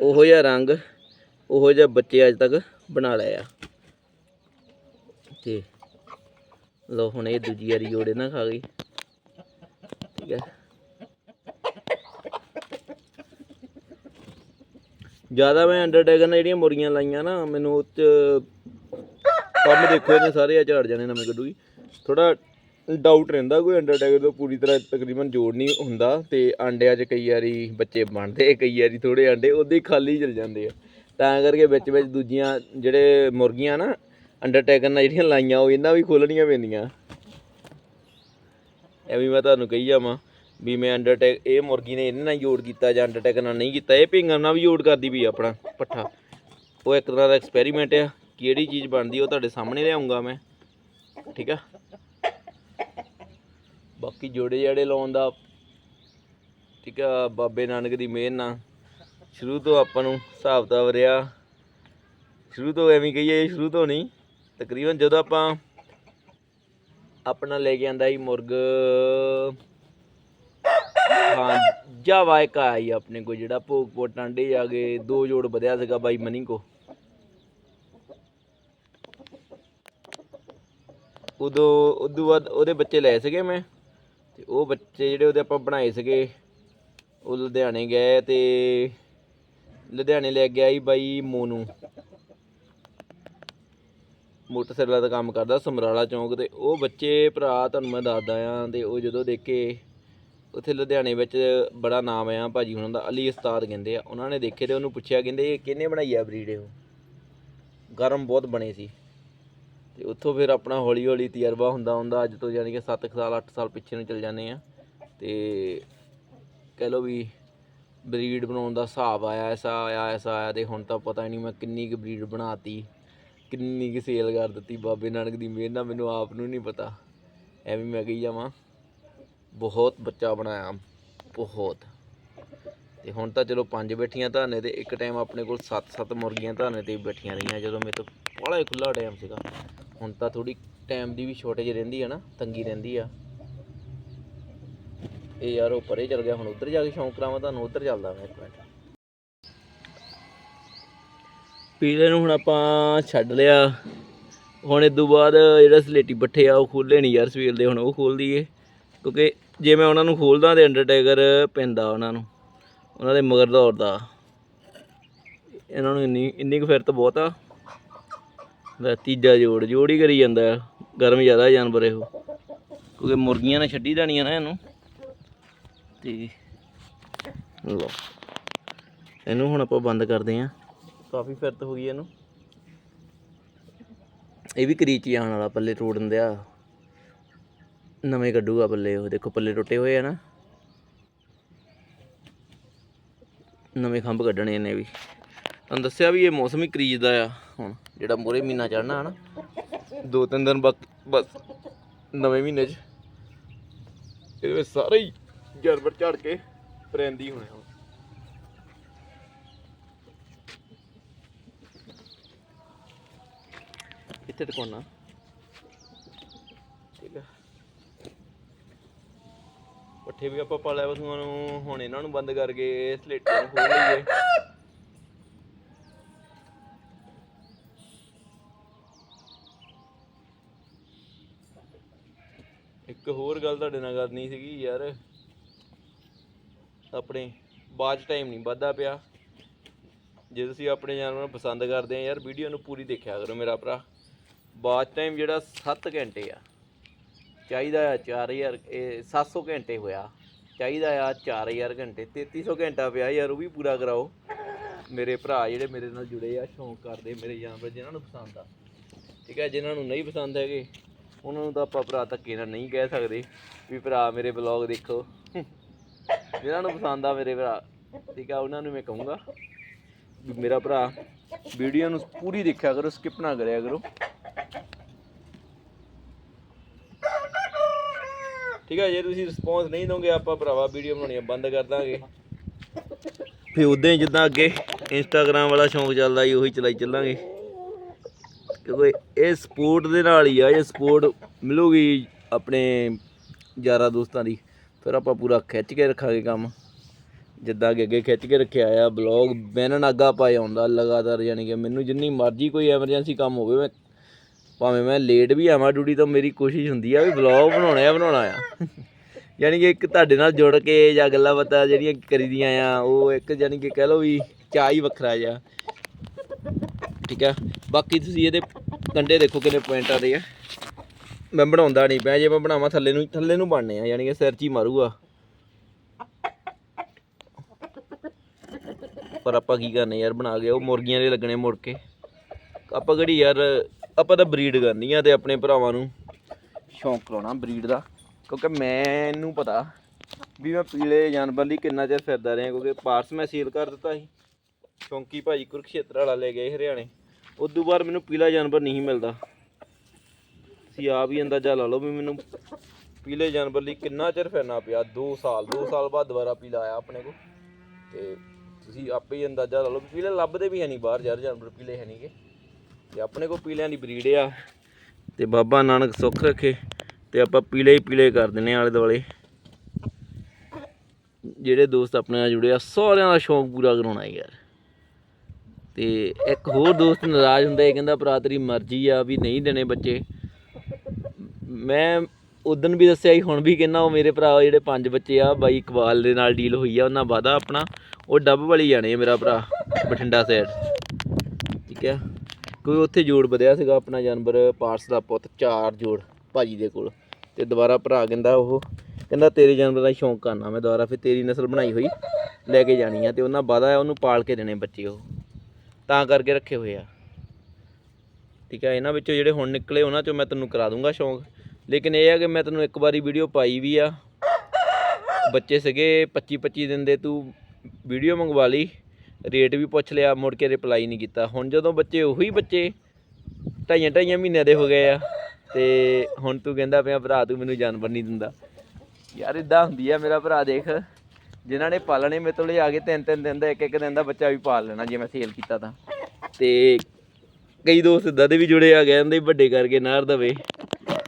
ਉਹੋ ਜਿਹਾ ਰੰਗ, ਉਹੋ ਜਿਹਾ ਬੱਚੇ ਅੱਜ ਤੱਕ ਬਣਾ ਲਏ ਆ। ਤੇ ਲੋ ਹੁਣ ਇਹ ਦੂਜੀ ਵਾਰੀ ਜੋੜੇ ਨਾ ਖਾ ਗਈ। ਠੀਕ ਹੈ। ਜ਼ਿਆਦਾ ਮੈਂ ਅੰਡਰਟੇਕਰ ਨਾਲ ਜਿਹੜੀਆਂ ਮੁਰਗੀਆਂ ਲਾਈਆਂ ਨਾ, ਮੈਨੂੰ ਉਹ ਚ ਕੰਮ ਦੇਖੋ ਇਹਨੇ ਸਾਰੇ ਆ, ਝਾੜ ਜਾਣੇ ਨਵੇਂ ਕੱਢੂਗੀ। ਥੋੜਾ ਡਾਊਟ ਰਹਿੰਦਾ ਕੋਈ ਅੰਡਰਟੇਕਰ ਤੋਂ, ਪੂਰੀ ਤਰ੍ਹਾਂ ਤਕਰੀਬਨ ਜੋੜ ਨਹੀਂ ਹੁੰਦਾ ਤੇ ਆਂਡਿਆਂ 'ਚ ਕਈ ਵਾਰੀ ਬੱਚੇ ਬਣਦੇ, ਕਈ ਵਾਰੀ ਥੋੜੇ ਆਂਡੇ ਉਹਦੇ ਹੀ ਖਾਲੀ ਚਲ ਜਾਂਦੇ ਆ। ਤਾਂ ਕਰਕੇ ਵਿੱਚ ਵਿੱਚ ਦੂਜੀਆਂ ਜਿਹੜੇ ਮੁਰਗੀਆਂ ਨਾ ਅੰਡਰਟੇਕਰ ਨਾਲ ਜਿਹੜੀਆਂ ਲਾਈਆਂ, ਉਹ ਇਹਨਾਂ ਵੀ ਖੋਲਣੀਆਂ ਪੈਂਦੀਆਂ। ਐਵੇਂ ਮੈਂ ਤੁਹਾਨੂੰ ਕਹੀ ਜਾਵਾਂ ਵੀ ਮੈਂ ਅੰਡਰਟੇਕ ਇਹ ਮੁਰਗੀ ਨੇ ਇਹਨਾਂ ਨਾਲ ਜੋੜ ਕੀਤਾ ਜਾਂ ਅੰਡਰਟੇਕ ਨਾਲ ਨਹੀਂ ਕੀਤਾ, ਇਹ ਪਿੰਗਮ ਨਾਲ ਵੀ ਜੋੜ ਕਰਦੀ ਵੀ ਆਪਣਾ ਪੱਠਾ। ਉਹ ਇੱਕ ਤਰ੍ਹਾਂ ਦਾ ਐਕਸਪੈਰੀਮੈਂਟ ਆ, ਕਿਹੜੀ ਚੀਜ਼ ਬਣਦੀ ਉਹ ਤੁਹਾਡੇ ਸਾਹਮਣੇ ਲਿਆਉਂਗਾ ਮੈਂ। ਠੀਕ ਆ? ਬਾਕੀ ਜੋੜੇ ਜੜੇ ਲਾਉਣ ਦਾ ਠੀਕ ਆ, ਬਾਬੇ ਨਾਨਕ ਦੀ ਮਿਹਰ ਨਾਲ। ਸ਼ੁਰੂ ਤੋਂ ਆਪਾਂ ਨੂੰ ਹਿਸਾਬ ਤਾਂ ਰਿਹਾ ਸ਼ੁਰੂ ਤੋਂ ਐਵੇਂ ਕਹੀਏ, ਸ਼ੁਰੂ ਤੋਂ ਨਹੀਂ। ਤਕਰੀਬਨ ਜਦੋਂ ਆਪਾਂ ਆਪਣਾ ਲੈ ਕੇ ਆਂਦਾ ਸੀ ਮੁਰਗ, ਹਾਂ, ਜਾਵਾ ਇੱਕ ਆਈ ਆਪਣੇ ਕੋ ਜਿਹੜਾ ਭੋਗ ਭੋਗਪੁਰ ਟਾਂਡੇ ਜਾ ਗਏ, ਦੋ ਜੋੜ ਵਧਿਆ ਸੀਗਾ ਬਾਈ ਮਨੀ ਕੋ ਉਦੋਂ ਉਦੋਂ ਬਾਅਦ ਉਹਦੇ ਬੱਚੇ ਲਏ ਸੀਗੇ ਮੈਂ। ਤੇ ਉਹ ਬੱਚੇ ਜਿਹੜੇ ਉਹਦੇ ਆਪਾਂ ਬਣਾਏ ਸੀਗੇ, ਉਹ ਲੁਧਿਆਣੇ ਗਏ ਤੇ ਲੁਧਿਆਣੇ ਲੈ ਗਿਆ ਸੀ ਬਾਈ ਮੋਨੂ। ਮੋਟਰਸਾਈਕਲ ਦਾ ਕੰਮ ਕਰਦਾ ਸਮਰਾਲਾ ਚੌਂਕ ਤੇ। ਉਹ ਬੱਚੇ ਭਰਾ ਤੁਹਾਨੂੰ ਮੈਂ ਦੱਸਦਾ ਆ ਤੇ ਉਹ ਜਦੋਂ ਦੇਖੇ, ਉੱਥੇ ਲੁਧਿਆਣੇ ਵਿੱਚ ਬੜਾ ਨਾਮ ਆ ਭਾਜੀ ਉਹਨਾਂ ਦਾ, ਅਲੀ ਉਸਤਾਦ ਕਹਿੰਦੇ ਆ। ਉਹਨਾਂ ਨੇ ਦੇਖੇ ਤੇ ਉਹਨੂੰ ਪੁੱਛਿਆ, ਕਹਿੰਦੇ ਇਹ ਕਿਹਨੇ ਬਣਾਈ ਆ ਬਰੀਡ ਇਹ? ਗਰਮ ਬਹੁਤ ਬਣੇ ਸੀ। ਤੇ ਉੱਥੋਂ ਫਿਰ ਆਪਣਾ ਹੌਲੀ ਹੌਲੀ ਤਜਰਬਾ ਹੁੰਦਾ ਹੁੰਦਾ ਅੱਜ ਤੋਂ ਯਾਨੀ ਕਿ 7 ਸਾਲ 8 ਸਾਲ ਪਿੱਛੇ ਨੂੰ ਚੱਲ ਜਾਂਦੇ ਆ ਤੇ ਕਹਿ ਲਓ ਵੀ ਬਰੀਡ ਬਣਾਉਣ ਦਾ ਹਿਸਾਬ ਆਇਆ, ਐਸਾ ਆਇਆ ਐਸਾ ਆਇਆ ਤੇ ਹੁਣ ਤਾਂ ਪਤਾ ਹੀ ਨਹੀਂ ਮੈਂ ਕਿੰਨੀ ਕੁ ਬਰੀਡ ਬਣਾਤੀ, ਕਿੰਨੀ ਕੁ ਸੇਲ ਕਰ ਦਿੱਤੀ ਬਾਬੇ ਨਾਨਕ ਦੀ ਮਿਹਰ ਨਾਲ, ਮੈਨੂੰ ਆਪ ਨੂੰ ਨਹੀਂ ਪਤਾ। ਐਵੇਂ ਮੈਂ ਕਹੀ ਜਾਵਾਂ, ਬਹੁਤ ਬੱਚਾ ਬਣਾਇਆ, ਬਹੁਤ। ਤੇ ਹੁਣ ਤਾਂ ਚਲੋ ਪੰਜ ਬੈਠੀਆਂ ਧਾਨੇ ਤੇ ਇੱਕ ਟਾਈਮ ਆਪਣੇ ਕੋਲ 7-7 ਮੁਰਗੀਆਂ ਧਾਨੇ ਤੇ ਬੈਠੀਆਂ ਰਹੀਆਂ, ਜਦੋਂ ਮੇਰੇ ਤੋਂ ਬੜਾ ਹੀ ਖੁੱਲਾ ਟਾਈਮ ਸੀਗਾ। ਹੁਣ ਤਾਂ ਥੋੜੀ ਟਾਈਮ ਦੀ ਵੀ ਸ਼ੋਰਟੇਜ ਰਹਿੰਦੀ ਆ ਨਾ, ਤੰਗੀ ਰਹਿੰਦੀ ਆ। ਇਹ ਯਾਰ ਉਹ ਪਰੇ ਚਲ ਗਿਆ, ਹੁਣ ਉੱਧਰ ਜਾ ਕੇ ਸ਼ੌਂਕ ਕਰਾਵਾਂ, ਤੁਹਾਨੂੰ ਉੱਧਰ ਚੱਲਦਾ ਮੈਂ ਇੱਕ ਮਿੰਟ। ਪੀਲੇ ਨੂੰ ਹੁਣ ਆਪਾਂ ਛੱਡ ਲਿਆ। ਹੁਣ ਇਸ ਤੋਂ ਬਾਅਦ ਜਿਹੜਾ ਸਲੇਟੀ ਪੱਠੇ ਆ, ਉਹ ਖੋਲੇ ਨਹੀਂ ਯਾਰ ਸਵੇਰ ਦੇ, ਹੁਣ ਉਹ ਖੋਲ ਦਈਏ। ਕਿਉਂਕਿ ਜੇ ਮੈਂ ਉਹਨਾਂ ਨੂੰ ਖੋਲਦਾ ਤੇ ਅੰਡਰਟੇਕਰ ਪੈਂਦਾ ਉਹਨਾਂ ਨੂੰ, ਉਹਨਾਂ ਦੇ ਮਗਰ ਦੌੜਦਾ। ਇਹਨਾਂ ਨੂੰ ਇੰਨੀ ਇੰਨੀ ਕੁ ਫਿਰ ਤਾਂ ਬਹੁਤ ਆ। ਲੈ ਤੀਜਾ ਜੋੜ ਜੋੜ ਹੀ ਕਰੀ ਜਾਂਦਾ, ਗਰਮ ਜ਼ਿਆਦਾ ਜਾਨਵਰ ਇਹੋ। ਕਿਉਂਕਿ ਮੁਰਗੀਆਂ ਨੇ ਛੱਡੀ ਦੇਣੀਆਂ ਨਾ ਇਹਨੂੰ। ਤੇ ਲੋ ਇਹਨੂੰ ਹੁਣ ਆਪਾਂ ਬੰਦ ਕਰਦੇ ਆਂ। ਕਾਫੀ ਫਿਰਤ ਹੋ ਗਈ ਇਹਨੂੰ। ਇਹ ਵੀ ਕਰੀਚ ਹੀ ਆਉਣ ਵਾਲਾ ਪੱਲੇ ਤੋੜ ਦਿਆ। ਨਵੇਂ ਕੱਢੂਗਾ ਪੱਲੇ ਉਹ, ਦੇਖੋ ਪੱਲੇ ਟੁੱਟੇ ਹੋਏ ਆ ਨਾ। ਨਵੇਂ ਖੰਭ ਕੱਢਣੇ ਇਹਨੇ ਵੀ। ਤੁਹਾਨੂੰ ਦੱਸਿਆ ਵੀ ਇਹ ਮੌਸਮ ਹੀ ਕਰੀਜ ਦਾ ਆ ਹੁਣ, ਜਿਹੜਾ ਮੋਰੇ ਮਹੀਨਾ ਚੜਨਾ ਹਨਾ। ਦੋ ਤਿੰਨ ਦਿਨ ਬਸ ਨਵੇਂ ਮਹੀਨੇ 'ਚ। ਇਹਦੇ ਵਿੱਚ ਸਾਰੇ ਹੀ ਜਾਨਵਰ ਝੜ ਕੇ ਪਰੈਂਦੀ ਹੋਣੇ ਹੁਣ। ਇੱਥੇ ਟਿਕਾਉਣਾ। ਠੀਕ ਆ। ਪੱਠੇ ਵੀ ਆਪਾਂ ਪਾ ਲਿਆ ਵਸੂਆਂ ਨੂੰ ਹੁਣ ਇਹਨਾਂ ਨੂੰ ਬੰਦ ਕਰਕੇ ਸਲੇਟਾਂ ਨੂੰ ਖੋਲ ਲਈਏ। ਇੱਕ ਹੋਰ ਗੱਲ ਤੁਹਾਡੇ ਨਾਲ ਕਰਨੀ ਸੀਗੀ ਯਾਰ। ਆਪਣੇ ਬਾਅਦ ਟਾਈਮ ਨਹੀਂ ਵੱਧਦਾ ਪਿਆ। ਜੇ ਤੁਸੀਂ ਆਪਣੇ ਜਾਨਵਰ ਨੂੰ ਪਸੰਦ ਕਰਦੇ ਆ ਯਾਰ ਵੀਡੀਓ ਨੂੰ ਪੂਰੀ ਦੇਖਿਆ ਕਰੋ ਮੇਰਾ ਭਰਾ। ਬਾਅਦ ਟਾਈਮ ਜਿਹੜਾ 7 ਘੰਟੇ ਆ। ਚਾਹੀਦਾ ਆ 4000 ਇਹ 700 ਘੰਟੇ ਹੋਇਆ। ਚਾਹੀਦਾ ਆ 4000 ਘੰਟੇ। 3300 ਘੰਟਾ ਪਿਆ ਯਾਰ, ਉਹ ਵੀ ਪੂਰਾ ਕਰਾਓ। ਮੇਰੇ ਭਰਾ ਜਿਹੜੇ ਮੇਰੇ ਨਾਲ ਜੁੜੇ ਆ, ਸ਼ੌਂਕ ਕਰਦੇ ਮੇਰੇ ਜਾਨਵਰ ਜਿਨ੍ਹਾਂ ਨੂੰ ਪਸੰਦ ਆ। ਠੀਕ ਹੈ ਜਿਨ੍ਹਾਂ ਨੂੰ ਨਹੀਂ ਪਸੰਦ ਹੈਗੇ ਉਹਨਾਂ ਨੂੰ ਤਾਂ ਆਪਾਂ ਭਰਾ ਧੱਕੇ ਨਾਲ ਨਹੀਂ ਕਹਿ ਸਕਦੇ ਵੀ ਭਰਾ ਮੇਰੇ ਬਲੌਗ ਦੇਖੋ। ਜਿਹਨਾਂ ਨੂੰ ਪਸੰਦ ਆ ਮੇਰੇ ਭਰਾ। ਠੀਕ ਆ, ਉਹਨਾਂ ਨੂੰ ਮੈਂ ਕਹੂੰਗਾ ਵੀ ਮੇਰਾ ਭਰਾ ਵੀਡੀਓ ਨੂੰ ਪੂਰੀ ਦੇਖਿਆ ਕਰੋ ਸਕਿਪ ਨਾ ਕਰਿਆ ਕਰੋ। ਠੀਕ ਆ, ਜੇ ਤੁਸੀਂ ਰਿਸਪੌਂਸ ਨਹੀਂ ਦੋਗੇ ਆਪਾਂ ਭਰਾਵਾ ਵੀਡੀਓ ਬਣਾਉਣੀਆਂ ਬੰਦ ਕਰ ਦਾਂਗੇ। ਫੇ ਉਦਾਂ ਹੀ ਜਿੱਦਾਂ ਅੱਗੇ ਇੰਸਟਾਗ੍ਰam ਵਾਲਾ ਸ਼ੌਂਕ ਚੱਲਦਾ ਸੀ, ਉਹੀ ਚਲਾਈ ਚੱਲਾਂਗੇ। ਕਿਉਂਕਿ ਇਹ ਸਪੋਰਟ ਦੇ ਨਾਲ ਹੀ ਆ, ਇਹ ਸਪੋਰਟ ਮਿਲੂਗੀ ਆਪਣੇ ਯਾਰਾਂ ਦੋਸਤਾਂ ਦੀ। ਫਿਰ ਆਪਾਂ ਪੂਰਾ ਖਿੱਚ ਕੇ ਰੱਖਾਂਗੇ ਕੰਮ। ਜਿੱਦਾਂ ਕਿ ਅੱਗੇ ਖਿੱਚ ਕੇ ਰੱਖਿਆ ਆ ਬਲੌਗ ਬਿਨ ਨਾਗਾ ਪਾਏ ਆਉਂਦਾ ਲਗਾਤਾਰ, ਯਾਨੀ ਕਿ ਮੈਨੂੰ ਜਿੰਨੀ ਮਰਜ਼ੀ ਕੋਈ ਐਮਰਜੈਂਸੀ ਕੰਮ ਹੋਵੇ, ਮੈਂ ਭਾਵੇਂ ਮੈਂ ਲੇਟ ਵੀ ਆਵਾਂ ਡਿਊਟੀ ਤਾਂ, ਮੇਰੀ ਕੋਸ਼ਿਸ਼ ਹੁੰਦੀ ਆ ਵੀ ਬਲੌਗ ਬਣਾਉਣਾ ਆ ਬਣਾਉਣਾ ਆ। ਯਾਨੀ ਕਿ ਇੱਕ ਤੁਹਾਡੇ ਨਾਲ ਜੁੜ ਕੇ ਜਾਂ ਗੱਲਾਂ ਬਾਤਾਂ ਜਿਹੜੀਆਂ ਕਰੀਦੀਆਂ ਆ, ਉਹ ਇੱਕ ਯਾਨੀ ਕਿ ਕਹਿ ਲਓ ਵੀ ਚਾਹ ਹੀ ਵੱਖਰਾ ਜਿਹਾ। ਠੀਕ ਹੈ ਬਾਕੀ ਤੁਸੀਂ ਇਹਦੇ ਕੰਡੇ ਦੇਖੋ ਕਿੰਨੇ ਪੁਆਇੰਟਾਂ ਦੇ ਆ। ਮੈਂ ਬਣਾਉਂਦਾ ਨਹੀਂ ਪਿਆ, ਜੇ ਮੈਂ ਬਣਾਵਾਂ ਥੱਲੇ ਨੂੰ ਥੱਲੇ ਨੂੰ ਬਣਨੇ ਆ, ਯਾਨੀ ਕਿ ਸਿਰ 'ਚ ਹੀ ਮਾਰੂਗਾ। ਪਰ ਆਪਾਂ ਕੀ ਕਰਨੇ ਯਾਰ, ਬਣਾ ਕੇ ਉਹ ਮੁਰਗੀਆਂ ਦੇ ਲੱਗਣੇ ਮੁੜ ਕੇ। ਆਪਾਂ ਕਿਹੜੀ ਯਾਰ, ਆਪਾਂ ਤਾਂ ਬਰੀਡ ਕਰਨੀ ਆ ਤੇ ਆਪਣੇ ਭਰਾਵਾਂ ਨੂੰ ਸ਼ੌਂਕ ਕਰਾਉਣਾ ਬਰੀਡ ਦਾ। ਕਿਉਂਕਿ ਮੈਨੂੰ ਪਤਾ ਵੀ ਮੈਂ ਪੀਲੇ ਜਾਨਵਰ ਲਈ ਕਿੰਨਾ ਚਿਰ ਫਿਰਦਾ ਰਿਹਾ, ਕਿਉਂਕਿ ਪਾਰਸ ਮੈਂ ਸੀਲ ਕਰ ਦਿੱਤਾ ਸੀ। ਸ਼ੌਂਕੀ ਭਾਜੀ ਕੁਰਕਸ਼ੇਤਰ ਵਾਲਾ ਲੈ ਗਏ ਹਰਿਆਣੇ। ਉਦੋਂ ਬਾਅਦ ਮੈਨੂੰ ਪੀਲਾ ਜਾਨਵਰ ਨਹੀਂ ਮਿਲਦਾ। ਤੁਸੀਂ ਆਪ ਹੀ ਅੰਦਾਜ਼ਾ ਲਾ ਲਓ ਵੀ ਮੈਨੂੰ ਪੀਲੇ ਜਾਨਵਰ ਲਈ ਕਿੰਨਾ ਚਿਰ ਫਿਰਨਾ ਪਿਆ। 2 ਸਾਲ 2 ਸਾਲ ਬਾਅਦ ਦੁਬਾਰਾ ਪੀਲਾ ਆਇਆ ਆਪਣੇ ਕੋਲ। ਤੇ ਤੁਸੀਂ ਆਪੇ ਹੀ ਅੰਦਾਜ਼ਾ ਲਾ ਲਓ ਪੀਲੇ ਲੱਭਦੇ ਵੀ ਹੈ ਨਹੀਂ ਬਾਹਰ, ਯਾਰ ਜਾਨਵਰ ਪੀਲੇ ਹੈ ਨਹੀਂਗੇ। ਤੇ ਆਪਣੇ ਕੋਲ ਪੀਲਿਆਂ ਦੀ ਬਰੀਡ ਆ। ਤੇ ਬਾਬਾ ਨਾਨਕ ਸੁੱਖ ਰੱਖੇ। ਤੇ ਆਪਾਂ ਪੀਲੇ ਹੀ ਪੀਲੇ ਕਰ ਦਿੰਨੇ ਆਲੇ ਦੁਆਲੇ ਜਿਹੜੇ ਦੋਸਤ ਆਪਣੇ ਨਾਲ ਜੁੜੇ ਆ, ਸਾਰਿਆਂ ਦਾ ਸ਼ੌਂਕ ਪੂਰਾ ਕਰਾਉਣਾ ਯਾਰ। ਤੇ ਇੱਕ ਹੋਰ ਦੋਸਤ ਨਾਰਾਜ਼ ਹੁੰਦਾ ਹੈ ਕਹਿੰਦਾ ਭਰਾ ਤੇਰੀ ਮਰਜ਼ੀ ਆ ਵੀ ਨਹੀਂ ਦੇਣੇ ਬੱਚੇ। ਮੈਂ ਉਦੋਂ ਵੀ ਦੱਸਿਆ ਸੀ, ਹੁਣ ਵੀ ਕਹਿੰਦਾ ਉਹ ਮੇਰੇ ਭਰਾ ਜਿਹੜੇ ਪੰਜ ਬੱਚੇ ਆ, ਬਾਈ ਇਕਬਾਲ ਦੇ ਨਾਲ ਡੀਲ ਹੋਈ ਆ, ਉਹਨਾਂ ਵਾਦਾ ਆਪਣਾ। ਉਹ ਡੱਬ ਵਾਲੀ ਜਾਣੇ ਆ ਮੇਰਾ ਭਰਾ, ਬਠਿੰਡਾ ਸਾਈਡ ਠੀਕ ਹੈ ਕੋਈ ਉੱਥੇ ਜੋੜ ਵਧਿਆ ਸੀਗਾ ਆਪਣਾ ਜਾਨਵਰ, ਪਾਰਸ ਦਾ ਪੁੱਤ, ਚਾਰ ਜੋੜ ਭਾਜੀ ਦੇ ਕੋਲ। ਤੇ ਦੁਬਾਰਾ ਭਰਾ ਕਹਿੰਦਾ ਉਹ, ਕਹਿੰਦਾ ਤੇਰੇ ਜਾਨਵਰ ਦਾ ਸ਼ੌਂਕ ਕਰਨਾ ਮੈਂ ਦੁਬਾਰਾ ਫਿਰ ਤੇਰੀ ਨਸਲ ਬਣਾਈ ਹੋਈ, ਲੈ ਕੇ ਜਾਣੀ ਆ, ਤੇ ਉਹਨਾਂ ਵਾਦਾ ਉਹਨੂੰ ਪਾਲ ਕੇ ਦੇਣੇ ਬੱਚੇ ਉਹ। ਤਾਂ ਕਰਕੇ ਰੱਖੇ ਹੋਏ ਆ। ਠੀਕ ਹੈ ਇਹਨਾਂ ਵਿੱਚੋਂ ਜਿਹੜੇ ਹੁਣ ਨਿਕਲੇ ਉਹਨਾਂ ਚੋਂ ਮੈਂ ਤੈਨੂੰ ਕਰਾ ਦੂੰਗਾ ਸ਼ੌਂਕ। ਲੇਕਿਨ ਇਹ ਆ ਕਿ ਮੈਂ ਤੈਨੂੰ ਇੱਕ ਵਾਰੀ ਵੀਡੀਓ ਪਾਈ ਵੀ ਆ। ਬੱਚੇ ਸੀਗੇ 25 25 ਦਿਨ ਦੇ ਤੂੰ ਵੀਡੀਓ ਮੰਗਵਾ ਲਈ। ਰੇਟ ਵੀ ਪੁੱਛ ਲਿਆ, ਮੁੜ ਕੇ ਰਿਪਲਾਈ ਨਹੀਂ ਕੀਤਾ। ਹੁਣ ਜਦੋਂ ਬੱਚੇ ਉਹੀ ਬੱਚੇ ਢਾਈਆਂ ਢਾਈਆਂ ਮਹੀਨਿਆਂ ਦੇ ਹੋ ਗਏ ਆ। ਤੇ ਹੁਣ ਤੂੰ ਕਹਿੰਦਾ ਪਿਆ, ਭਰਾ ਤੂੰ ਮੈਨੂੰ ਜਾਨਵਰ ਨਹੀਂ ਦਿੰਦਾ। ਯਾਰ ਇਦਾਂ ਹੁੰਦੀ ਆ, ਮੇਰਾ ਭਰਾ ਦੇਖ। ਜਿਨ੍ਹਾਂ ਨੇ ਪਾਲਣੇ, ਮੇਰੇ ਤੋਂ ਲਿਆ ਕੇ ਤਿੰਨ ਤਿੰਨ ਦਿਨ ਦਾ, ਇੱਕ ਇੱਕ ਦਿਨ ਦਾ ਬੱਚਾ ਵੀ ਪਾਲ ਲੈਣਾ ਜੇ ਮੈਂ ਸੇਲ ਕੀਤਾ ਤਾਂ। ਤੇ ਕਈ ਦੋਸਤ ਇਦਾਂ ਦੇ ਵੀ ਜੁੜੇ ਆ ਗਏ ਹੁੰਦੇ ਵੱਡੇ ਕਰਕੇ ਨਾਰ ਦਵੇ।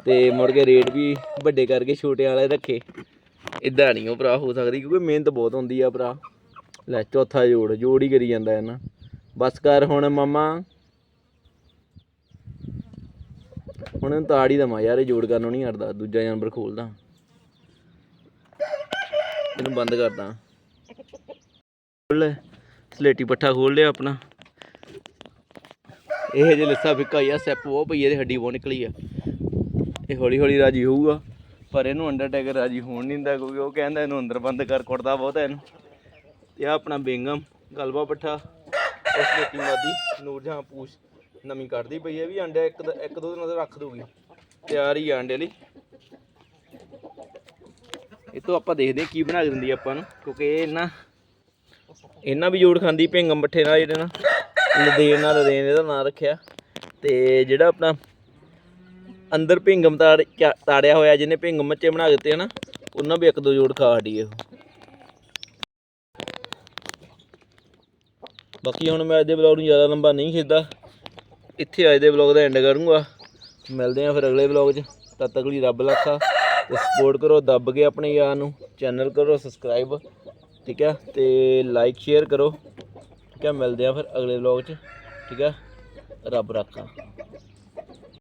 ਤੇ ਮੁੜ ਕੇ ਰੇਟ ਵੀ ਵੱਡੇ ਕਰਕੇ ਛੋਟੇ ਵਾਲੇ ਰੱਖੇ। ਇਦਾਂ ਨਹੀਂ ਉਹ ਭਰਾ ਹੋ ਸਕਦੀ, ਕਿਉਂਕਿ ਮਿਹਨਤ ਬਹੁਤ ਹੁੰਦੀ ਆ ਭਰਾ। ਲੈ, ਚੌਥਾ ਜੋੜ ਜੋੜ ਹੀ ਕਰੀ ਜਾਂਦਾ ਹੈ ਨਾ ਬਸ ਕਰ ਹੁਣ ਮਾਮਾ। ਹੁਣ ਇਹਨੂੰ ਤਾੜ ਹੀ ਦਮਾ ਯਾਰ, ਇਹ ਜੋੜ ਕਰਨੋਂ ਨਹੀਂ ਹਟਦਾ, ਦੂਜਾ ਜਾਨਵਰ ਖੋਲਦਾ। ਇਹਨੂੰ ਬੰਦ ਕਰਦਾ। ਖੋਲ ਲੈ। ਸਲੇਟੀ ਪੱਠਾ ਖੋਲ ਲਿਆ ਆਪਣਾ। ਇਹ ਜੇ ਲੱਸਾ ਫਿੱਕਾ ਹੀ ਆ, ਸੈਪ ਉਹ ਪਈ ਇਹਦੇ ਹੱਡੀ ਬਹੁਤ ਨਿਕਲੀ ਆ। ਇਹ ਹੌਲੀ ਹੌਲੀ ਰਾਜੀ ਹੋਊਗਾ, ਪਰ ਇਹਨੂੰ ਅੰਡਰਟੇਕਰ ਰਾਜੀ ਹੋਣ ਨਹੀਂ ਦਿੰਦਾ, ਕਿਉਂਕਿ ਉਹ ਕਹਿੰਦਾ ਇਹਨੂੰ ਅੰਦਰ ਬੰਦ ਕਰ, ਕੁੱਟਦਾ ਬਹੁਤ ਇਹਨੂੰ। ਤੇ ਆ ਆਪਣਾ ਬੇਂਗਮ ਗਲਬਾ ਪੱਠਾ। ਉਸ ਲੇਟੀ ਮਾਦੀ ਨੂਰ ਜਹਾਂ ਪੂਛ ਨਵੀਂ ਕੱਢਦੀ ਪਈ ਹੈ ਵੀ ਅੰਡਾ ਇੱਕ ਇੱਕ ਦੋ ਦਿਨਾਂ ਦਾ ਰੱਖ ਦੂਗੀ ਤਿਆਰ ਹੀ ਆਂਡੇ ਲਈ। ਇਹ ਤੋਂ ਆਪਾਂ ਦੇਖਦੇ ਹਾਂ ਕੀ ਬਣਾ ਕੇ ਦਿੰਦੀ ਆਪਾਂ ਨੂੰ, ਕਿਉਂਕਿ ਇਹ ਨਾ ਇਹਨਾਂ ਵੀ ਜੋੜ ਖਾਂਦੀ, ਭਿੰਗਮ ਪੱਠੇ ਨਾਲ ਜਿਹੜੇ ਨਾ ਲਦੇਨ ਨਾਲ ਲਦੇਨ ਇਹਦਾ ਨਾਂ ਰੱਖਿਆ। ਤੇ ਜਿਹੜਾ ਆਪਣਾ ਅੰਦਰ ਭਿੰਗਮ ਤਾੜ ਚਾ- ਤਾੜਿਆ ਹੋਇਆ, ਜਿਹਨੇ ਭਿੰਗਮ ਮੱਚੇ ਬਣਾ ਦਿੱਤੇ ਹਨਾ ਉਹਨਾਂ ਵੀ ਇੱਕ ਦੋ ਜੋੜ ਖਾ ਹਟੀ ਇਹ। ਬਾਕੀ ਹੁਣ ਮੈਂ ਅੱਜ ਦੇ ਬਲੌਗ ਨੂੰ ਜ਼ਿਆਦਾ ਲੰਬਾ ਨਹੀਂ ਖਿੱਚਦਾ। ਇੱਥੇ ਅੱਜ ਦੇ ਵਲੌਗ ਦਾ ਐਂਡ ਕਰੂੰਗਾ। ਮਿਲਦੇ ਆ ਫਿਰ ਅਗਲੇ ਵਲੌਗ 'ਚ। ਤਦ ਤੱਕ ਲਈ ਰੱਬ ਰੱਖਾ ਤੇ ਸਪੋਰਟ ਕਰੋ, ਦੱਬ ਕੇ ਆਪਣੇ ਯਾਰ ਨੂੰ ਚੈਨਲ ਕਰੋ ਸਬਸਕ੍ਰਾਈਬ ਠੀਕ ਹੈ? ਤੇ ਲਾਈਕ ਸ਼ੇਅਰ ਕਰੋ, ਠੀਕ ਹੈ? ਮਿਲਦੇ ਆ ਫਿਰ ਅਗਲੇ ਵਲੌਗ 'ਚ, ਠੀਕ ਹੈ? ਰੱਬ ਰੱਖਾ।